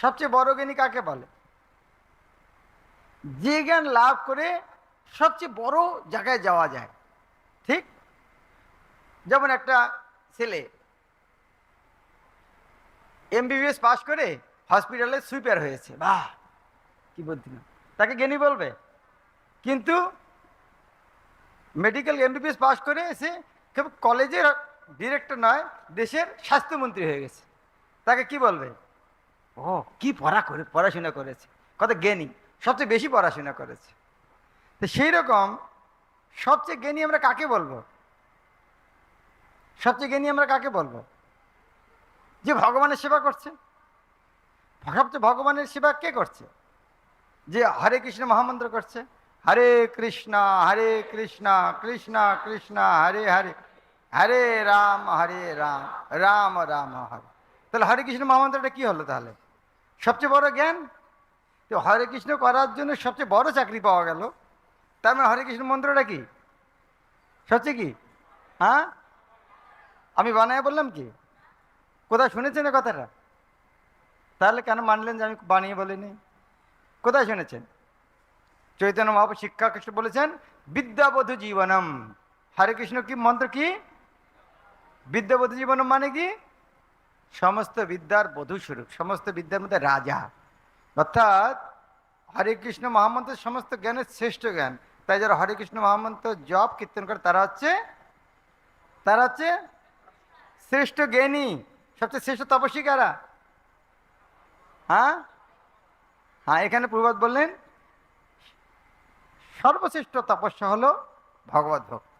সবচেয়ে বড় জ্ঞানী কাকে বলে? যে জ্ঞান লাভ করে সবচেয়ে বড় জায়গায় যাওয়া যায়। ঠিক? যেমন একটা ছেলে এমবিবিএস পাশ করে হসপিটালে সুইপার হয়েছে। বাহ! কি বলছি না তাকে জ্ঞানী বলবে। কিন্তু মেডিকেল এমবিবিএস পাশ করে এসে কলেজের ডিরেক্টর নয়, দেশের স্বাস্থ্যমন্ত্রী হয়ে গেছে। তাকে কি বলবে? ও, কি পড়া করে, পড়াশোনা করেছে? কত জ্ঞানী, সবচেয়ে বেশি পড়াশোনা করেছে। তো সেই রকম সবচেয়ে জ্ঞানী আমরা কাকে বলব? সবচেয়ে জ্ঞানী আমরা কাকে বলব? যে ভগবানের সেবা করছে। সবচেয়ে ভগবানের সেবা কে করছে? যে হরে কৃষ্ণ মহামন্ত্র করছে। হরে কৃষ্ণ হরে কৃষ্ণ কৃষ্ণ কৃষ্ণ, হরে হরে। হরে রাম হরে রাম রাম রাম, হরে। তাহলে হরে কৃষ্ণ মহামন্ত্রটা কি হলো তাহলে? সবচেয়ে বড় জ্ঞান? তো হরে কৃষ্ণ করার জন্য সবচেয়ে বড় চাকরি পাওয়া গেল। তার মানে হরে কৃষ্ণ মন্ত্রটা কি? সবচেয়ে কি? হ্যাঁ? আমি বানায় বললাম কি? কোথায় শুনেছেন কথাটা? তাহলে কেন মানলেন যে আমি বানিয়ে বলিনি? কোথায় শুনেছেন? চৈতন্য মহাপ্রভু শিক্ষা কৃষ্ণ বলেছেন, বিদ্যাবধূ জীবনম। হরে কৃষ্ণ কি মন্ত্র কি? বিদ্যাবধূ জীবনম মানে কি? সমস্ত বিদ্যার বধূ স্বরূপ, সমস্ত বিদ্যার মধ্যে রাজা। অর্থাৎ হরে কৃষ্ণ মহামন্ত্র সমস্ত জ্ঞানের শ্রেষ্ঠ জ্ঞান। তাই যারা হরে কৃষ্ণ মহামন্ত্র জপ কীর্তন করে, তারা হচ্ছে তারা হচ্ছে শ্রেষ্ঠ জ্ঞানী। সবচেয়ে শ্রেষ্ঠ তপস্বী কারা? হ্যাঁ? হ্যাঁ এখানে প্রভাত বললেন, সর্বশ্রেষ্ঠ তপস্যা হলো ভগবত ভক্তি।